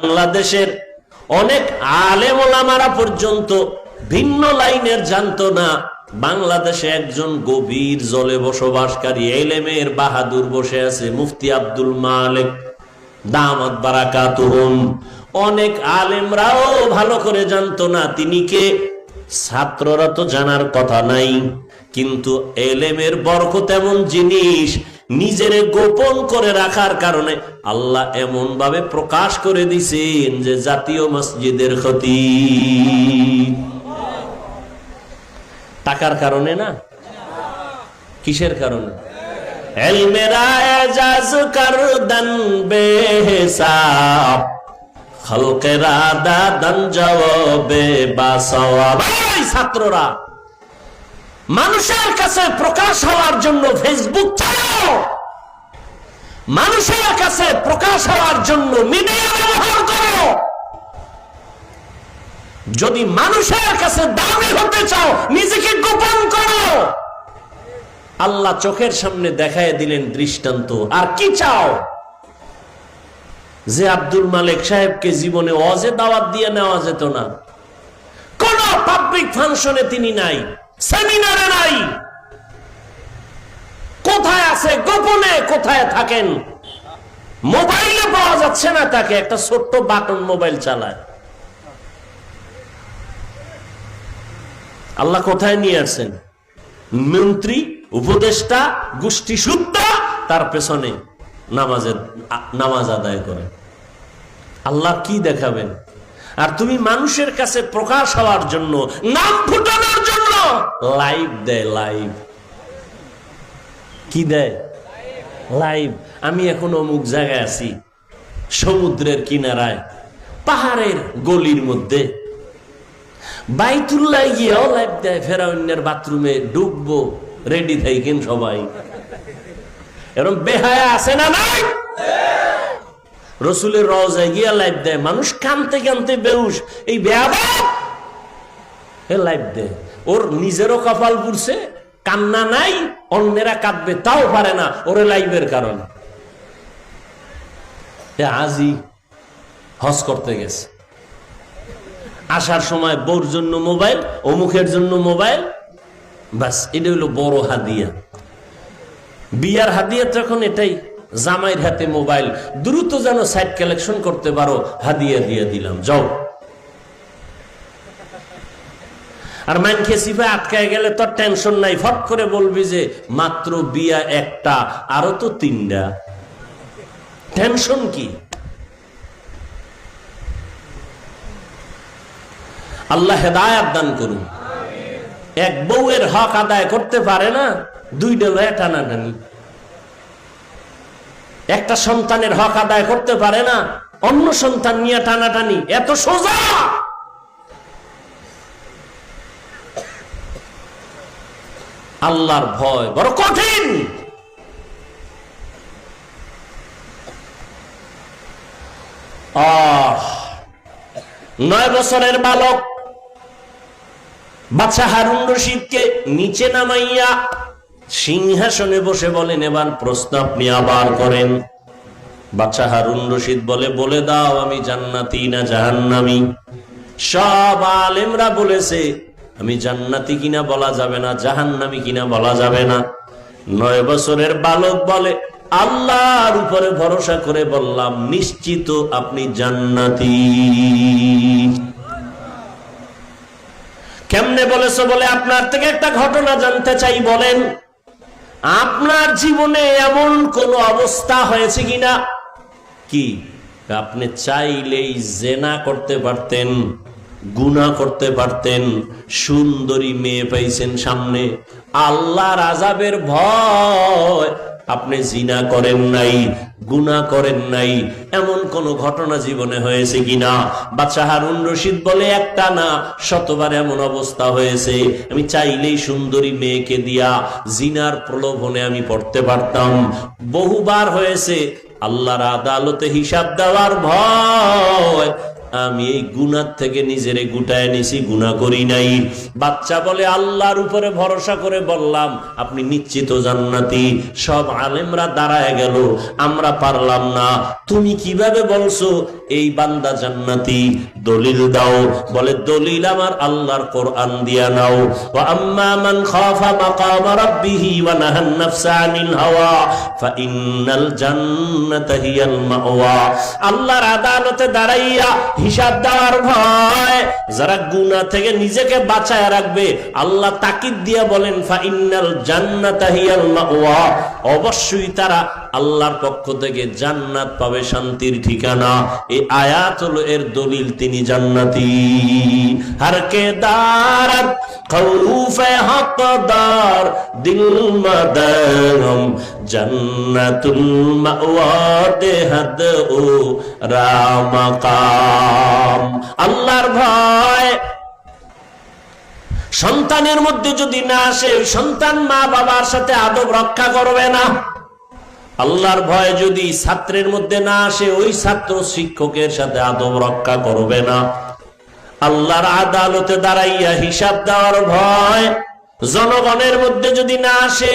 বাংলাদেশের অনেক আলেম ওলামারা পর্যন্ত ভিন্ন লাইনের জানতো না, বাংলাদেশে একজন গভীর জলে বসবাসকারী এলেমের বাহাদুর বসে আছে, মুফতি আব্দুল মালিক, দামাত বারাকাতুহুম অনেক আলেমরাও ভালো করে জানতো না, তিনি কে? ছাত্ররা তো জানার কথা নাই, কিন্তু এলেমের বরকত এমন জিনিস নিজের গোপন করে রাখার কারণে আল্লাহ এমন ভাবে প্রকাশ করে দিছেন যে জাতীয় মসজিদের ক্ষতি। টাকার কারণে না? কিসের কারণে? ছাত্ররা! মানুষের কাছে প্রকাশ হওয়ার জন্য ফেসবুক চালাও মানুষের কাছে প্রকাশ হওয়ার জন্য মিডিয়া ব্যবহার করো। যদি মানুষের কাছে দামি হতে চাও, নিজেকে গোপন করো। আল্লাহ চোখের সামনে দেখায় দিলেন দৃষ্টান্ত। আর কি চাও? যে আব্দুল মালিক সাহেবকে জীবনে অজে দাওয়াত দিয়ে নেওয়া যেত না। কোন পাবলিক ফাংশনে তিনি নাই। সেমিনারে নাই। কোথায় আছে? গোপনে কোথায় থাকেন? মোবাইলে পাওয়া যাচ্ছে না তাকে, একটা ছোট্ট বাটন মোবাইল চালায়। আল্লাহ কোথায় নিয়ে আসছেন? মন্ত্রী, উপদেষ্টা গোষ্ঠী শুদ্ধ তার পেছনে নামাজের নামাজ আদায় করে আল্লাহ কি দেখাবেন? আর তুমি মানুষের কাছে প্রকাশ হওয়ার জন্য নাম জন্য লাইভ দেয় লাইভ কি দেয় লাইভ আমি এখন অমুক জায়গায় আছি, সমুদ্রের কিনারায়, পাহাড়ের গলির মধ্যে। গিয়েও লাইভ দেয় বাথরুমে ডুববো রেডি থাকেন সবাই। এরকম বেহায়া আছে না নাই? রসুলের রওজায় গিয়া দেয় মানুষ কানতে কানতে বেউস এই বেয়াবা এ লাইভ দেয় ওর নিজেরও কপাল পুড়ছে, কান্না নাই, অন্যেরা কাঁদবে, তাও পারে না ওরে লাইভের কারণ। এ আজই হজ করতে গেছে। আসার সময় বউর জন্য মোবাইল অমুখের জন্য মোবাইল বাস এটা হলো বড় হাদিয়া। বিয়ার হাদিয়া তখন এটাই, জামাইয়ের হাতে মোবাইল। দ্রুত যেন সাইট কালেকশন করতে পারো, হাদিয়া দিয়ে দিলাম। যাও। আর মানকে সিফা আটকায় গেলে তো টেনশন নাই। ফট করে বলবি যে, মাত্র বিয়া একটা, আরও তো তিনটা। টেনশন কি? আল্লাহ হেদায়াত দান করুন। এক বউয়ের হক আদায় করতে পারে না, দুইটা লয়ে টানাটানি একটা সন্তানের হক আদায় করতে পারে না, অন্য সন্তান নিয়ে টানাটানি। এত সোজা! আল্লাহর ভয় বড় কঠিন। নয় বছরের বালক বাচ্চা হারুন রশিদকে নিচে নামাইয়া সিংহাসনে বসে বলেন, এবার প্রশ্ন আপনি আবার করেন। বাচ্চা হারুন রশিদ বলে বলে দাও, আমি জান্নাতি না জাহান্নামি? সব আলেমরা বলেছে আমি জান্নাতি কিনা বলা যাবে না, জাহান্নামি কিনা বলা যাবে না। নয় বছরের বালক বলে আল্লাহর উপরে ভরসা করে বললাম, নিশ্চিত আপনি জান্নাতি। কেমনে বলেছ বলে আপনার থেকে একটা ঘটনা জানতে চাই, বলেন। আপনার জীবনে এমন কোন অবস্থা হয়েছে কিনা? কি? আপনি চাইলেই জেনা করতে পারতেন। গুণা করতে পারতেন, সুন্দরী মেয়ে পাইছেন সামনে। আল্লাহর আজাবের ভয়, আপনি জিনা করেন নাই গুণা করেন নাই, এমন কোন ঘটনা জীবনে হয়েছে কিনা? বাচ্চা হারুন রশিদ বলে, একটা না, শতবার এমন অবস্থা হয়েছে। আমি চাইলেই সুন্দরী মেয়েকে দিয়া জিনার প্রলোভনে আমি পড়তে পারতাম। বহুবার হয়েছে, আল্লাহর আদালতে হিসাব দেওয়ার ভয় আমি এই গুনার থেকে নিজেরে গুটায় নিছি, গুণা করি নাই। বাচ্চা বলে আল্লাহর উপরে ভরসা করে বললাম, আপনি নিশ্চিত জান্নাতি, সব আলেমরা দাঁড়ায় গেল, আমরা পারলাম না। তুমি কীভাবে বলছো, এই বান্দা জান্নাতি, দলিল দাও। বলে, দলিল আমার আল্লাহর কোরআন দিয়া নাও। আম্মা মান খাফা মাকাম রাব্বিহি ওয়া নাহান নাফসা আনিল হাওয়া ফাইন্নাল জান্নাতা হিয়াল মাওয়া। আল্লাহর আদালতে দাঁড়াইয়া হিসাব দেওয়ার ভয়। যারা গুনাহ থেকে নিজেকে বাঁচায় রাখবে, আল্লাহ তাকিদ দিয়া বলেন ফাইন্নাল জান্নাতা হিয়াল মাওয়া। অবশ্যই তারা আল্লাহর পক্ষ থেকে জান্নাত পাবে শান্তির ঠিকানা। এই আয়াত হলো এর দলিল, তিনি জান্নাতি। হর কে দারত খৌফে হকদার, দিল মদরম। জান্নাতুল দেহদ ও রামাকাম। আল্লাহর ভয়। সন্তানের মধ্যে যদি না আসে সন্তান মা বাবার সাথে আদব রক্ষা করবে না। আল্লাহর ভয় যদি ছাত্রের মধ্যে না আসে, ওই ছাত্র শিক্ষকের সাথে আদব রক্ষা করবে না। আল্লাহর আদালতে দাঁড়াইয়া হিসাব দেওয়ার ভয়। জনগণের মধ্যে যদি না আসে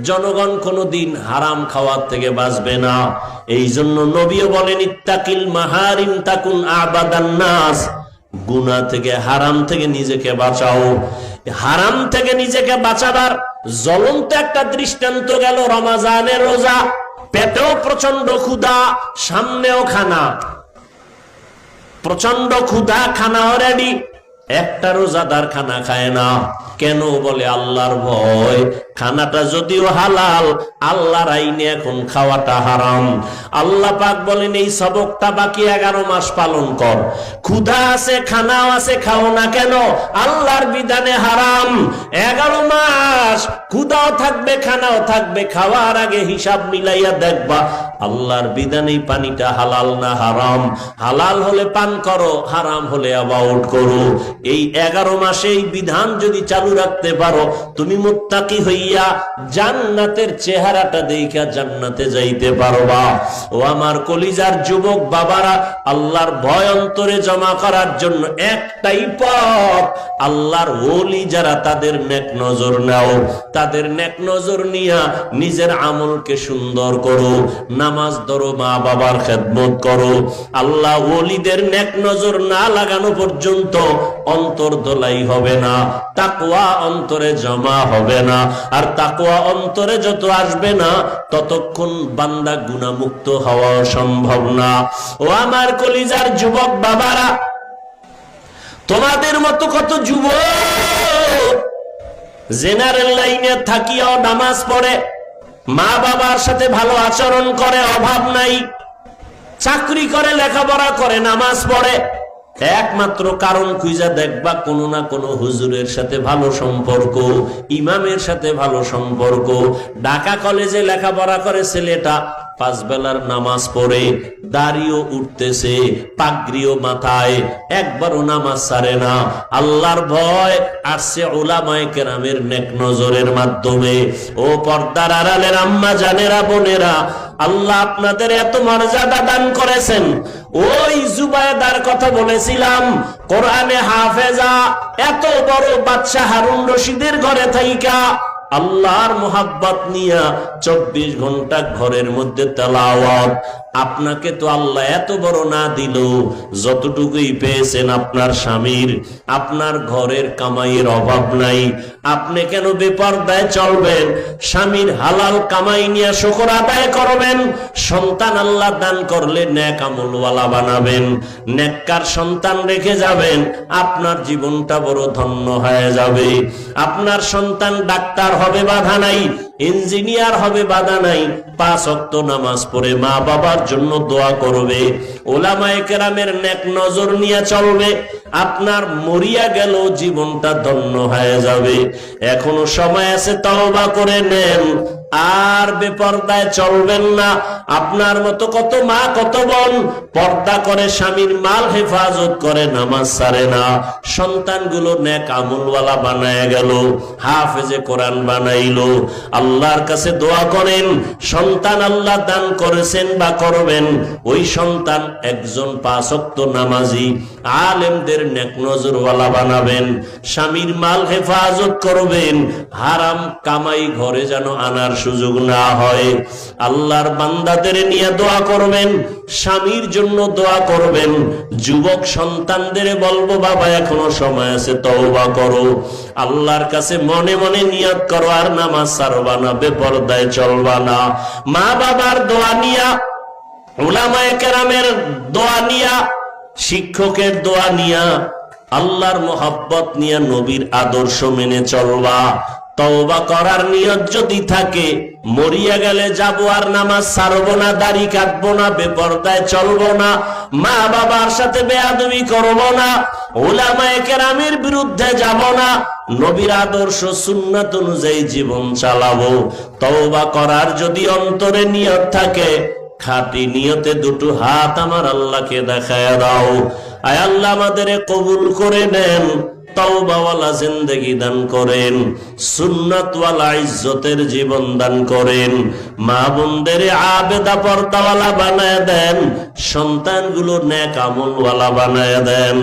জনগণ কোনদিন হারাম খাওয়ার থেকে বাঁচবে না। এই জন্য নবীও বলেন, ইত্তাকিল মাহারিম তাকুন আবাদান নাস। গুনা থেকে, হারাম থেকে নিজেকে বাঁচাও। হারাম থেকে নিজেকে বাঁচাবার জ্বলন্ত একটা দৃষ্টান্ত গেল রমাজানের রোজা। পেটেও প্রচণ্ড ক্ষুধা, সামনেও খানা। প্রচণ্ড ক্ষুধা, খানা রেডি একটা রোজাদার খানা খায় না। কেন বলে আল্লাহর ভয়? খানাটা যদিও হালাল, আল্লাহর আইনে এখন খাওয়াটা হারাম। আল্লাহ পাক বলেন, এই সবকটা বাকি এগারো মাস পালন কর। ক্ষুধা আছে, খানাও আছে, খাও না কেন? আল্লাহর বিধানে হারাম। এগারো মাস ক্ষুধাও থাকবে, খানাও থাকবে, খাওয়ার আগে হিসাব মিলাইয়া দেখবা, আল্লাহর বিধানেই পানিটা হালাল না হারাম। হালাল হলে পান করো, হারাম হলে অ্যাবাউট করো। এই এগারো মাসে এই বিধান যদি চালু রাখতে পারো, তুমি মুত্তাকি হইয়া জান্নাতের চেহারাটা দেখা জান্নাতে যাইতে পারবা। ও আমার কলিজার যুবক বাবারা, আল্লাহর ভয় অন্তরে জমা করার জন্য একটাই পথ, আল্লাহর ওলি যারা তাদের নেক নজর নাও। তাদের নেক নজর নিয়া নিজের আমলকে সুন্দর করো, নামাজ ধরো, মা বাবার খেদমত করো। আল্লাহ ওলিদের নেক নজর না লাগানো পর্যন্ত অন্তর দোলাই হবে না তাকুয়া অন্তরে জমা হবে না। আর তাকুয়া অন্তরে যত আসবে না, ততক্ষণ বান্দা গুণামুক্ত হওয়া সম্ভব না। ও আমার কলিজার যুবক বাবারা, তোমাদের মতো কত যুবক জেনারেল লাইনে থাকিয়াও নামাজ পড়ে, মা বাবার সাথে ভালো আচরণ করে, অভাব নাই, চাকরি করে, লেখাপড়া করে, নামাজ পড়ে একমাত্র কারণ খুঁজা দেখবা কোনো না কোনো হুজুরের সাথে ভালো সম্পর্ক, ইমামের সাথে ভালো সম্পর্ক। ঢাকা কলেজে লেখাপড়া করে ছেলেটা পাঁচ বেলার নামাজ পড়ে দাড়িও উঠতেছে, পাগড়িও মাথায়, একবারও নামাজ সারে না। আল্লাহর ভয় আসছে ওলামায় কেরামের নেক নজরের মাধ্যমে। ও পর্দার আড়ালের আম্মা জানেরা, বোনেরা, আল্লাহ আপনাদের এত মর্যাদা দান করেছেন। ওই জুবায়দার কথা বলেছিলাম, কোরআনে হাফেজা এত বড় বাচ্চা হারুন রশিদের ঘরে থাইকা আল্লাহর মোহাব্বত নিয়া চব্বিশ ঘণ্টা ঘরের মধ্যে তেলাওয়াত আপনাকে তো আল্লাহ এত বড় না দিল, যতটুকুই পেয়েছেন আপনার স্বামীর, আপনার ঘরের কামাইয়ের অভাব নাই। আপনি কেন বেপরদায় চলবেন? স্বামীর হালাল কামাই নিয়ে শকর আদায় করবেন। সন্তান আল্লাহ দান করলে ন্যাক আমলওয়ালা বানাবেন। নেককার সন্তান রেখে যাবেন, আপনার জীবনটা বড় ধন্য হয়ে যাবে। আপনার সন্তান ডাক্তার হবে বাধা নাই। ইঞ্জিনিয়ার হবে বাধা নাই। পাঁচ অক্ত নামাজ পড়ে মা বাবার জন্য দোয়া করবে। ওলামায়ে কেরামের নেক নজর নিয়ে চলবে। আপনার মরিয়া গেল, জীবনটা ধন্য হয়ে যাবে। এখনও সময় আছে, তওবা করে নেন। আর বেপর্দায় চলবেন না। আপনার মতো কত মা, কত বোন পর্দা করে স্বামীর মাল হেফাজত করে, নামাজ সারে না। সন্তানগুলো নেক আমুলওয়ালা বানায় গেল, হাফেজে কোরআন বানাইলো। আল্লাহর কাছে দোয়া করেন, সন্তান আল্লাহ দান করেছেন বা করবেন, ওই সন্তান একজন পাঁচক্ত নামাজি, আলেমদের নেক নজরওয়ালা বানাবেন, স্বামীর মাল হেফাজত করবেন, হারাম কামাই ঘরে যেন আনার সুযোগ না হয়। আল্লাহর বান্দাদের নিয়ে দোয়া করবেন, স্বামীর জন্য দোয়া করবেন। যুবক সন্তানদের বলব, বাবা, এখনও সময় আছে, তওবা করো। আল্লাহর কাছে মনে মনে নিয়াত করো, আর নামাজ সারবা না, বেপরদায় চলবা না। মা বাবার দোয়া নিয়া, উলামায়ে কেরামের দোয়া নিয়া শিক্ষকের দোয়া নিয়া, আল্লাহর মোহাব্বত নিয়ে নবীর আদর্শ মেনে চলবা। তওবা করার নিয়ত যদি থাকে, মরিয়া গেলে যাব আর নামাজ সারবো না, দাড়ি কাটবো না, বেপরদায় চলবো না, মা বাবার সাথে বেয়াদবি করব না ওলামায়ে কেরামের বিরুদ্ধে যাব না, নবীর আদর্শ সুন্নাত অনুযায়ী জীবন চালাবো। তওবা করার যদি অন্তরে নিয়ত থাকে খাটি নিয়তে দুটো হাত আমার আল্লাহকে দেখায় দাও। আয় আল্লাহ আমাদের কবুল করে নেন, তওবাওয়ালা জিন্দগি দান করেন, সুন্নাতওয়ালা ইজ্জতের জীবন দান করেন, মা বোনদের আবেদা পর্দাওয়ালা বানায় দেন, সন্তানগুলো নেক আমলওয়ালা বানায় দেন।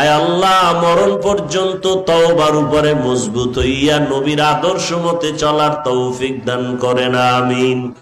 আয় আল্লাহ, মরণ পর্যন্ত তওবার উপরে মজবুত হইয়া নবীর আদর্শ মতে চলার তৌফিক দান করেন, আমিন।